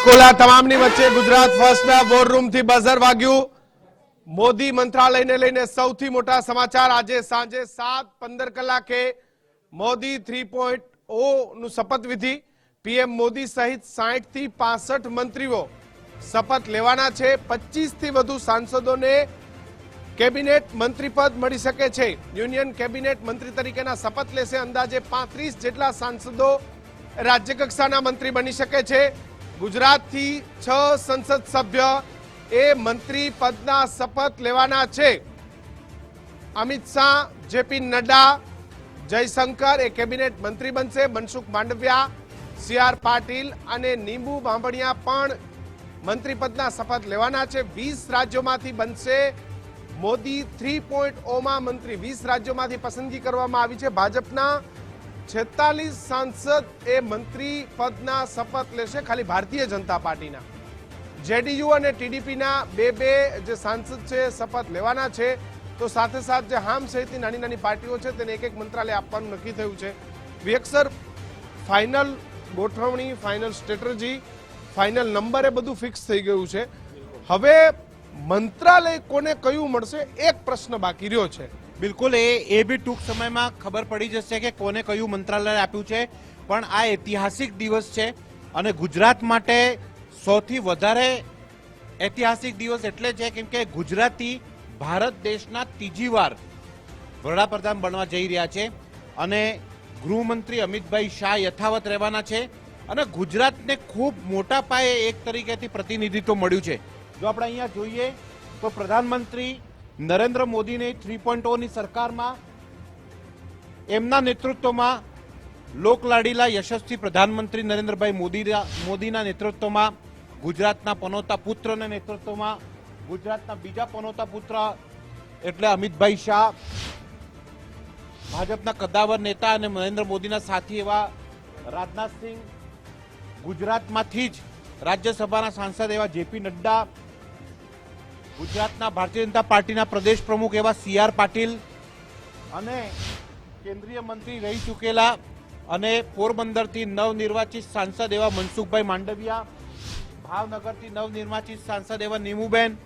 આ તમામની વચ્ચે ગુજરાત ફર્સ્ટના વોર રૂમથી બઝર વાગ્યું. મોદી મંત્રાલયને લઈને સૌથી મોટા સમાચાર આજે સાંજે સાત પંદર કલાકે મોદી થ્રી પોઈન્ટનું શપથવિધિ પીએમ મોદી સહિત સાહીઠથી પાસઠ મંત્રીઓ શપથ લેવાના છે. પચીસથી વધુ સાંસદોને કેબિનેટ મંત્રીપદ મળી શકે છે. યુનિયન કેબિનેટ મંત્રી તરીકેના શપથ લેશે. અંદાજે પાંત્રીસ જેટલા સાંસદો રાજ્ય કક્ષાના મંત્રી બની શકે છે. ગુજરાતથી છ સંસદ સભ્ય એ મંત્રી પદના શપથ લેવાના છે. અમિત શાહ, જેપી નડ્ડા, જયશંકર એ કેબિનેટ મંત્રી બનશે. મનસુખ માંડવિયા, સી આર પાટીલ અને નીંબુ બાંભણિયા પણ મંત્રી પદના શપથ લેવાના છે. વીસ રાજ્યોમાંથી બનશે. મોદી થ્રી પોઈન્ટ ઓમાં મંત્રી. વીસ રાજ્યોમાંથી પસંદગી કરવામાં આવી છે. ભાજપના છેતાલીસ સાંસદ એ મંત્રી પદના શપથ લેશે ખાલી ભારતીય જનતા પાર્ટીના. જેડીયુ અને ટીડીપીના બે બે જે સાંસદ છે શપથ લેવાના છે. તો સાથે સાથે જે હામ સહિતની નાની નાની પાર્ટીઓ છે તેને એક એક મંત્રાલય આપવાનું નક્કી થયું છે. વ્યક્સર ફાઇનલ ગોઠવણી, ફાઇનલ સ્ટ્રેટેજી ફાઇનલ નંબર એ બધું ફિક્સ થઈ ગયું છે. હવે મંત્રાલય કોને કયું મળશે? એક પ્રશ્ન બાકી રહ્યો છે. બિલકુલ, એ એ બી ટૂંક સમયમાં ખબર પડી જશે કે કોને કયું મંત્રાલય આપ્યું છે. પણ આ ઐતિહાસિક દિવસ છે અને ગુજરાત માટે સૌથી વધારે ઐતિહાસિક દિવસ એટલે છે કેમ કે ગુજરાતી ભારત દેશના ત્રીજી વાર વડાપ્રધાન બનવા જઈ રહ્યા છે અને ગૃહમંત્રી અમિતભાઈ શાહ યથાવત રહેવાના છે અને ગુજરાતને ખૂબ મોટા પાયે એક તરીકેથી પ્રતિનિધિત્વ મળ્યું છે. જો આપણે અહીંયા જોઈએ તો પ્રધાનમંત્રી નરેન્દ્ર મોદીને થ્રી પોઈન્ટ ઓની સરકારમાં એમના નેતૃત્વમાં લોકલાડીલા યશસ્વી પ્રધાનમંત્રી નરેન્દ્રભાઈ મોદી મોદીના નેતૃત્વમાં ગુજરાતના પનોતા પુત્રના નેતૃત્વમાં ગુજરાતના બીજા પનોતા પુત્ર એટલે અમિતભાઈ શાહ, ભાજપના કદાવર નેતા અને નરેન્દ્ર મોદીના સાથી એવા રાજનાથસિંહ ગુજરાતમાંથી જ રાજ્યસભાના સાંસદ એવા જેપી નડ્ડા ગુજરાતના ભારતીય જનતા પાર્ટીના પ્રદેશ પ્રમુખ એવા સી આર પાટીલ અને કેન્દ્રીય મંત્રી રહી ચૂકેલા અને પોરબંદરથી નવનિર્વાચિત સાંસદ એવા મનસુખભાઈ માંડવિયા, ભાવનગરથી નવનિર્વાચિત સાંસદ એવા નીમુબેન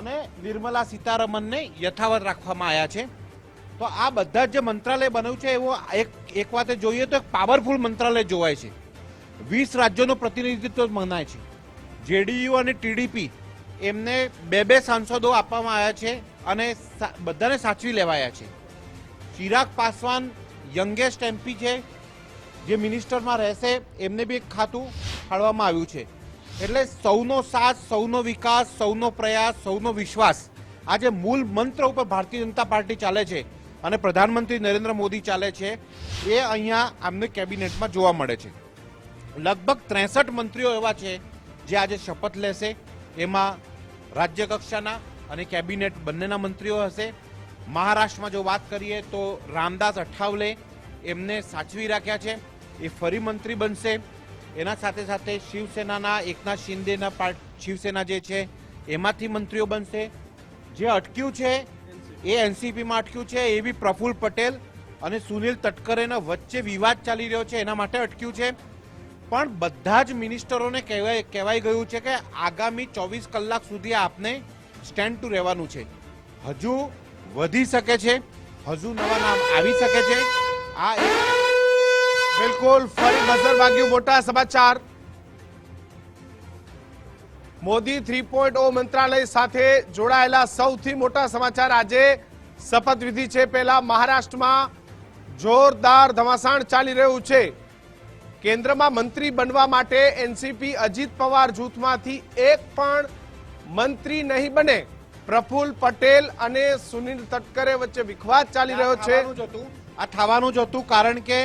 અને નિર્મલા સીતારમનને યથાવત રાખવામાં આવ્યા છે. તો આ બધા જ મંત્રાલય બન્યું છે, એવો એક એક વાતે જોઈએ તો એક પાવરફુલ મંત્રાલય જોવાય છે. વીસ રાજ્યોનું પ્રતિનિધિત્વ મનાય છે. જેડીયુ અને ટીડીપી એમને બે બે સાંસદો આપવામાં આવ્યા છે અને બધાને સાચવી લેવાયા છે. ચિરાગ પાસવાન યંગેસ્ટ એમપી છે, જે મિનિસ્ટરમાં રહેશે, એમને બી એક ખાતું ફાળવામાં આવ્યું છે. એટલે સૌનો સાથ, સૌનો વિકાસ, સૌનો પ્રયાસ, સૌનો વિશ્વાસ આ જે મૂળ મંત્ર ઉપર ભારતીય જનતા પાર્ટી ચાલે છે અને પ્રધાનમંત્રી નરેન્દ્ર મોદી ચાલે છે, એ અહીંયા આમને કેબિનેટમાં જોવા મળે છે. લગભગ ત્રેસઠ મંત્રીઓ એવા છે જે આજે શપથ લેશે, એમાં રાજ્ય કક્ષાના અને કેબિનેટ બંનેના મંત્રીઓ હશે. મહારાષ્ટ્રમાં જો વાત કરીએ તો રામદાસ અઠાવલે એમને સાચવી રાખ્યા છે. એ ફરી મંત્રી બનશે. એના સાથે સાથે શિવસેનાના એકનાથ શિંદેના પાર્ટ શિવસેના જે છે, એમાંથી મંત્રીઓ બનશે. જે અટક્યું છે, એ એનસીપીમાં અટક્યું છે, એ બી પ્રફુલ્લ પટેલ અને સુનિલ તટકરેના વચ્ચે વિવાદ ચાલી રહ્યો છે, એના માટે અટક્યું છે. પણ બધા જ મિનિસ્ટરોને કહેવાય કહેવાય ગયું છે કે આગામી ચોવીસ કલાક સુધી આપને સ્ટેન્ડ ટુ રહેવાનું છે. હજુ વધી શકે છે, હજુ નવા નામ આવી શકે છે. આ બિલકુલ ફરી નજર વાગ્યું મોટા સમાચાર. મોદી થ્રી પોઈન્ટ ઓ મંત્રાલય સાથે જોડાયેલા સૌથી મોટા સમાચાર આજે શપથવિધિ છે. પહેલા મહારાષ્ટ્રમાં જોરદાર ધમાસાણ ચાલી રહ્યું છે. કેન્દ્રમાં મંત્રી બનવા માટે એનસીપી અજીત પવાર જૂથમાંથી એક પણ મંત્રી નહીં બને. પ્રફુલ્લ પટેલ અને સુનિલ તટકરે વચ્ચે વિખવાદ ચાલી રહ્યો છે. થવાનું જ હતું. આ થવાનું જ હતું કારણ કે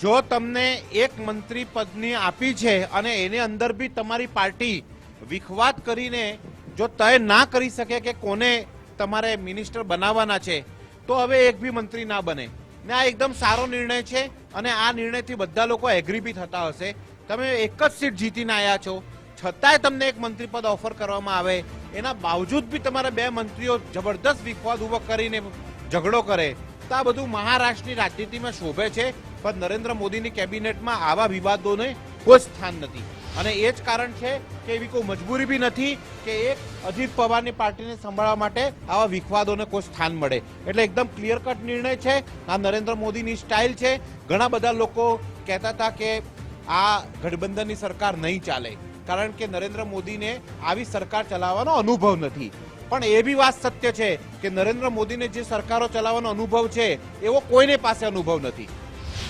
જો તમને એક મંત્રી પદની આપી છે અને એની અંદર બી તમારી પાર્ટી વિખવાદ કરીને જો તય ના કરી શકે કે કોને તમારે મિનિસ્ટર બનાવવાના છે તો હવે એક બી મંત્રી ના બને. ને આ એકદમ સારો નિર્ણય છે અને આ નિર્ણયથી બધા લોકો એગ્રી બી થતા હશે. તમે એક જ સીટ જીતીને આવ્યા છો. છતાંય તમને એક મંત્રી પદ ઓફર કરવામાં આવે. એના બાવજૂદ બી તમારા બે મંત્રીઓ જબરદસ્ત વિખવાદ ઊભો કરીને ઝઘડો કરે. તો આ બધું મહારાષ્ટ્રની રાજનીતિમાં શોભે છે. પણ નરેન્દ્ર મોદીની કેબિનેટમાં આવા વિવાદોને કોઈ સ્થાન નથી. અને એ જ કારણ છે કે એવી કોઈ મજબૂરી બી નથી કે એક અજીત પવારની પાર્ટીને સંભાળવા માટે આવા વિખવાદોને કોઈ સ્થાન મળે. એટલે એકદમ ક્લિયર કટ નિર્ણય છે. આ નરેન્દ્ર મોદીની સ્ટાઇલ છે. ઘણા બધા લોકો કહેતા હતા કે આ ગઠબંધનની સરકાર નહીં ચાલે. કારણ કે નરેન્દ્ર મોદીને આવી સરકાર ચલાવવાનો અનુભવ નથી. પણ એ બી વાત સત્ય છે કે નરેન્દ્ર મોદીને જે સરકારો ચલાવવાનો અનુભવ છે, એવો કોઈને પાસે અનુભવ નથી.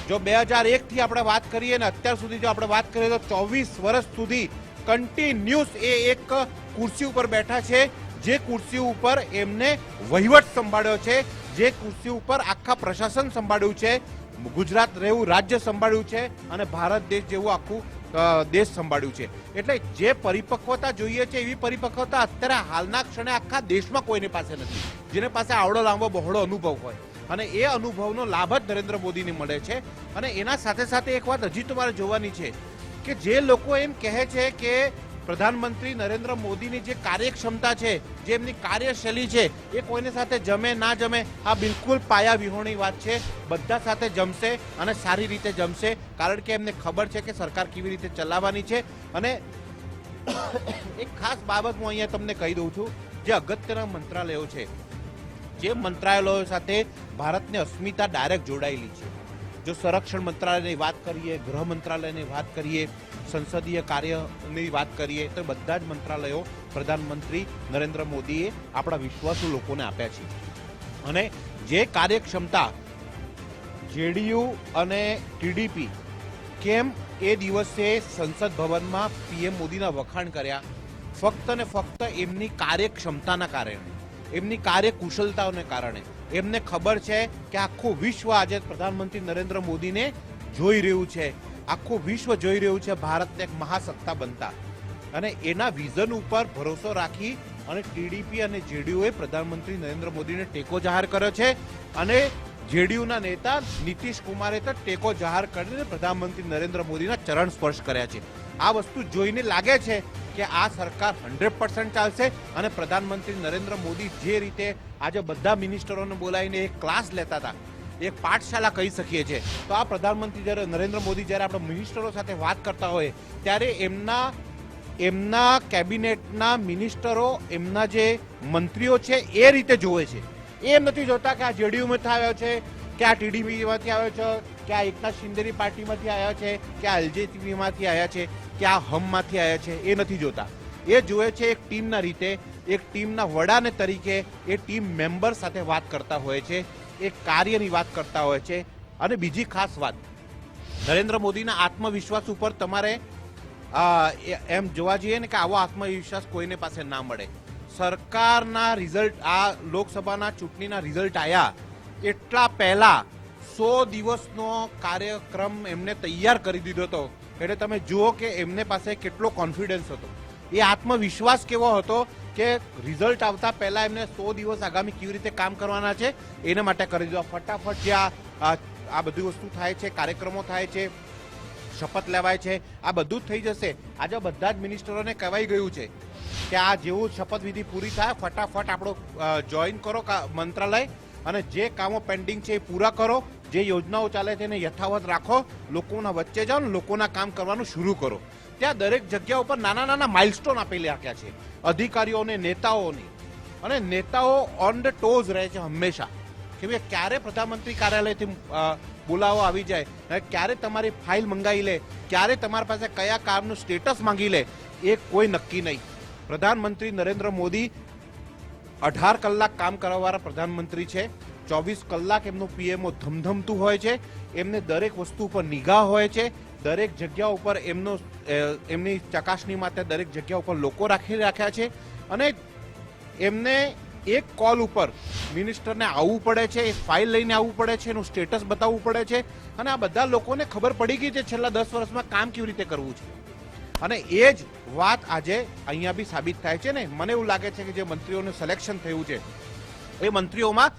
જો બે હજાર એકથી આપણે વાત કરીએ ને અત્યાર સુધી જો આપણે વાત કરીએ તો ચોવીસ વર્ષ સુધી કન્ટિન્યુઅસ એ એક ખુરશી ઉપર બેઠા છે. જે ખુરશી ઉપર એમને વહીવટ સંભાળ્યો છે. જે ખુરશી ઉપર આખા પ્રશાસન સંભાળ્યું છે. ગુજરાત રહેવું, રાજ્ય સંભાળ્યું છે અને ભારત દેશ જેવું આખું દેશ સંભાળ્યું છે. એટલે જે પરિપક્વતા જોઈએ છે, એવી પરિપક્વતા અત્યારે હાલના ક્ષણે આખા દેશમાં કોઈની પાસે નથી. જેને પાસે આવડો લાંબો બહોળો અનુભવ હોય. અને એ અનુભવનો લાભ જ નરેન્દ્ર મોદીને મળે છે. અને એના સાથે સાથે એક વાત હજી તમારે જોવાની છે કે જે લોકો એમ કહે છે કે પ્રધાનમંત્રી નરેન્દ્ર મોદીની જે કાર્યક્ષમતા છે, જે એમની કાર્યશૈલી છે, એ કોઈને સાથે જમે, ના જમે, આ બિલકુલ પાયા વિહોણી વાત છે. બધા સાથે જમશે અને સારી રીતે જમશે, કારણ કે એમને ખબર છે કે સરકાર કેવી રીતે ચલાવવાની છે. અને એક ખાસ બાબત હું અહીંયા તમને કહી દઉં છું, જે અગત્યના મંત્રાલયો છે. જે મંત્રાલયો સાથે ભારતની અસ્મિતા ડાયરેક્ટ જોડાયેલી છે. જો સંરક્ષણ મંત્રાલયની વાત કરીએ, ગૃહ મંત્રાલયની વાત કરીએ, સંસદીય કાર્યની વાત કરીએ, તો બધા જ મંત્રાલયો પ્રધાનમંત્રી નરેન્દ્ર મોદીએ આપણા વિશ્વાસુ લોકોને આપ્યા છે. અને જે કાર્યક્ષમતા જેડીયુ અને ટીડીપી કેમ એ દિવસે સંસદ ભવનમાં પીએમ મોદીના વખાણ કર્યા, ફક્ત ને ફક્ત એમની કાર્યક્ષમતાના કારણે. એમની કાર્યકુશળતાઓને કારણે. એમને ખબર છે કે આખું વિશ્વ આજે પ્રધાનમંત્રી નરેન્દ્ર મોદીને જોઈ રહ્યું છે. આખું વિશ્વ જોઈ રહ્યું છે, ભારતને એક મહાસત્તા બનતા. અને એના વિઝન ઉપર ભરોસો રાખી અને ટીડીપી અને જેડીયુએ પ્રધાનમંત્રી નરેન્દ્ર મોદીને ટેકો જાહેર કર્યો છે. અને જેડીયુના નેતા નીતિશ કુમારે તો ટેકો જાહેર કરીને પ્રધાનમંત્રી નરેન્દ્ર મોદીના ચરણ સ્પર્શ કર્યા છે. આ વસ્તુ જોઈને લાગે છે કે આ સરકાર હંડ્રેડ પર્સન્ટ ચાલશે અને પ્રધાનમંત્રી નરેન્દ્ર મોદી જે રીતે આજે બધા મિનિસ્ટરોને બોલાવીને એક ક્લાસ લેતા હતા, એક પાઠશાળા કહી શકીએ છીએ. તો આ પ્રધાનમંત્રી જ્યારે નરેન્દ્ર મોદી જ્યારે આપણે મિનિસ્ટરો સાથે વાત કરતા હોય, ત્યારે એમના એમના કેબિનેટના મિનિસ્ટરો, એમના જે મંત્રીઓ છે એ રીતે જોવે છે. એમ નથી જોતા કે આ જેડીયુમાંથી આવ્યો છે, કે આ ટીડીપીમાંથી આવ્યો છે, કે આ એકનાથ શિંદેની પાર્ટીમાંથી આવ્યા છે, કે આ એલજેપીમાંથી આવ્યા છે. કે આ હમમાંથી આવ્યા છે, એ નથી જોતા. એ જોવે છે એક ટીમના રીતે, એક ટીમના વડાને તરીકે એ ટીમ મેમ્બર સાથે વાત કરતા હોય છે, એ કાર્યની વાત કરતા હોય છે. અને બીજી ખાસ વાત, નરેન્દ્ર મોદીના આત્મવિશ્વાસ ઉપર તમારે એમ જોવા જઈએ ને કે આવો આત્મવિશ્વાસ કોઈને પાસે ના મળે. સરકારના રિઝલ્ટ, આ લોકસભાના ચૂંટણીના રિઝલ્ટ આવ્યા એટલા પહેલા સો દિવસનો કાર્યક્રમ એમને તૈયાર કરી દીધો હતો. એટલે તમે જુઓ કે એમને પાસે કેટલો કોન્ફિડન્સ હતો. એ આત્મવિશ્વાસ કેવો હતો કે રિઝલ્ટ આવતા પહેલા એમને સો દિવસ આગામી કેવી રીતે કામ કરવાના છે, એના માટે કરી દીધો. ફટાફટ જે આ બધી વસ્તુ થાય છે, કાર્યક્રમો થાય છે, શપથ લેવાય છે, આ બધું જ થઈ જશે. આજે બધા જ મિનિસ્ટરોને કહેવાઈ ગયું છે કે આ જેવું શપથવિધિ પૂરી થાય, ફટાફટ આપણો જોઈન કરો મંત્રાલય અને જે કામો પેન્ડિંગ છે એ પૂરા કરો. જે યોજનાઓ ચાલે છે એને યથાવત રાખો, લોકોના વચ્ચે જાઓ લોકોના કામ કરવાનું શરૂ કરો. ત્યાં દરેક જગ્યા ઉપર નાના નાના માઇલસ્ટોન આપેલી રાખ્યા છે. અધિકારીઓને, નેતાઓને. અને નેતાઓ ઓન ધ ટોઝ રહે છે હંમેશા. કે ભાઈ ક્યારે પ્રધાનમંત્રી કાર્યાલયથી બોલાવો આવી જાય ક્યારે તમારી ફાઇલ મંગાવી લે, ક્યારે તમારી પાસે કયા કામનું સ્ટેટસ માંગી લે, એ કોઈ નક્કી નહીં. પ્રધાનમંત્રી નરેન્દ્ર મોદી અઢાર કલાક કામ કરવાવાળા પ્રધાનમંત્રી છે. ચોવીસ કલાક એમનું પીએમઓ ધમધમતું હોય છે, એમને દરેક વસ્તુ ઉપર નિગાહ હોય છે, દરેક જગ્યા ઉપર એમનો એમની ચકાસણી માટે દરેક જગ્યા ઉપર લોકો રાખી રાખ્યા છે અને એમને એક કોલ ઉપર મિનિસ્ટરને આવવું પડે છે, એ ફાઇલ લઈને આવવું પડે છે, એનું સ્ટેટસ બતાવવું પડે છે અને આ બધા લોકોને ખબર પડી ગઈ છે છેલ્લા દસ વર્ષમાં કામ કેવી રીતે કરવું છે. અને એ જ વાત આજે અહીંયા બી સાબિત થાય છે ને. મને એવું લાગે છે કે જે મંત્રીઓનું સિલેક્શન થયું છે, એ મંત્રીઓમાં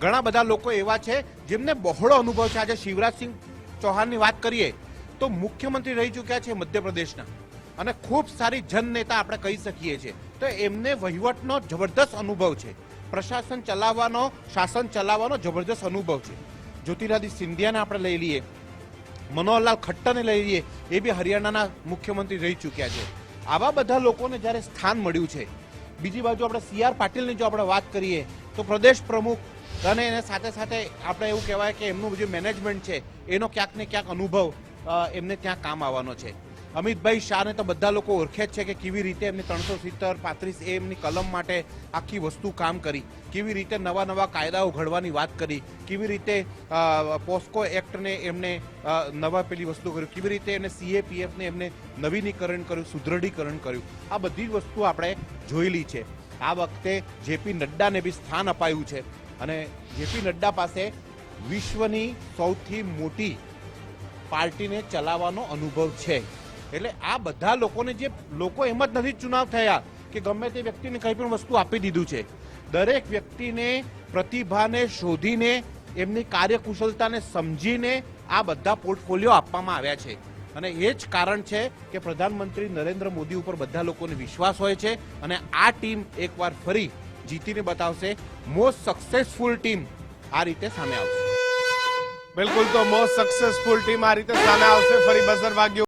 ઘણા બધા લોકો એવા છે જેમને બહોળો અનુભવ છે. આજે શિવરાજસિંહ ચૌહાણની વાત કરીએ તો મુખ્યમંત્રી રહી ચૂક્યા છે મધ્યપ્રદેશના અને ખૂબ સારી જનનેતા આપણે કહી શકીએ છીએ. તો એમને વહીવટનો જબરદસ્ત અનુભવ છે. પ્રશાસન ચલાવવાનો, શાસન ચલાવવાનો જબરદસ્ત અનુભવ છે. જ્યોતિરાદિત્ય સિંધિયાને આપણે લઈ લઈએ, મનોહરલાલ ખટ્ટરને લઈ લઈએ, એ બી હરિયાણાના મુખ્યમંત્રી રહી ચૂક્યા છે. આવા બધા લોકોને જ્યારે સ્થાન મળ્યું છે. બીજી બાજુ આપણે સી આર પાટીલની જો આપણે વાત કરીએ, તો પ્રદેશ પ્રમુખ અને એને સાથે સાથે આપણે એવું કહેવાય કે એમનું જે મેનેજમેન્ટ છે, એનો ક્યાંક ને ક્યાંક અનુભવ એમને ત્યાં કામ આવવાનો છે. અમિતભાઈ શાહને તો બધા લોકો ઓળખે જ છે કે કેવી રીતે એમની ત્રણસો સિત્તેર, પાંત્રીસ એ એમની કલમ માટે આખી વસ્તુ કામ કરી, કેવી રીતે નવા નવા કાયદાઓ ઘડવાની વાત કરી, કેવી રીતે પોસ્કો એક્ટને એમને નવા પેલી વસ્તુ કર્યું, કેવી રીતે એમને સીએપીએફને એમને નવીનીકરણ કર્યું સુદૃઢીકરણ કર્યું. આ બધી વસ્તુ આપણે જોયેલી છે. આ વખતે જેપી નડ્ડાને બી સ્થાન અપાયું છે. અને જેપી નડ્ડા પાસે વિશ્વની સૌથી મોટી પાર્ટીને ચલાવવાનો અનુભવ છે. એટલે આ બધા લોકોને જે, લોકો એમ જ નથી ચુનાવ થયા કે ગમે તે વ્યક્તિને કંઈ પણ વસ્તુ આપી દીધું છે. દરેક વ્યક્તિને પ્રતિભાને શોધીને, એમની કાર્યકુશળતાને સમજીને આ બધા પોર્ટફોલિયો આપવામાં આવ્યા છે. અને એ જ કારણ છે કે પ્રધાનમંત્રી નરેન્દ્ર મોદી ઉપર બધા લોકોને વિશ્વાસ હોય છે અને આ ટીમ એકવાર ફરી જીતીને બતાવશે મોસ્ટ સક્સેસફુલ ટીમ આ રીતે સામે આવશે. બિલકુલ તો મોસ્ટ સક્સેસફુલ ટીમ આ રીતે સામે આવશે. ફરી બઝર વાગ્યું.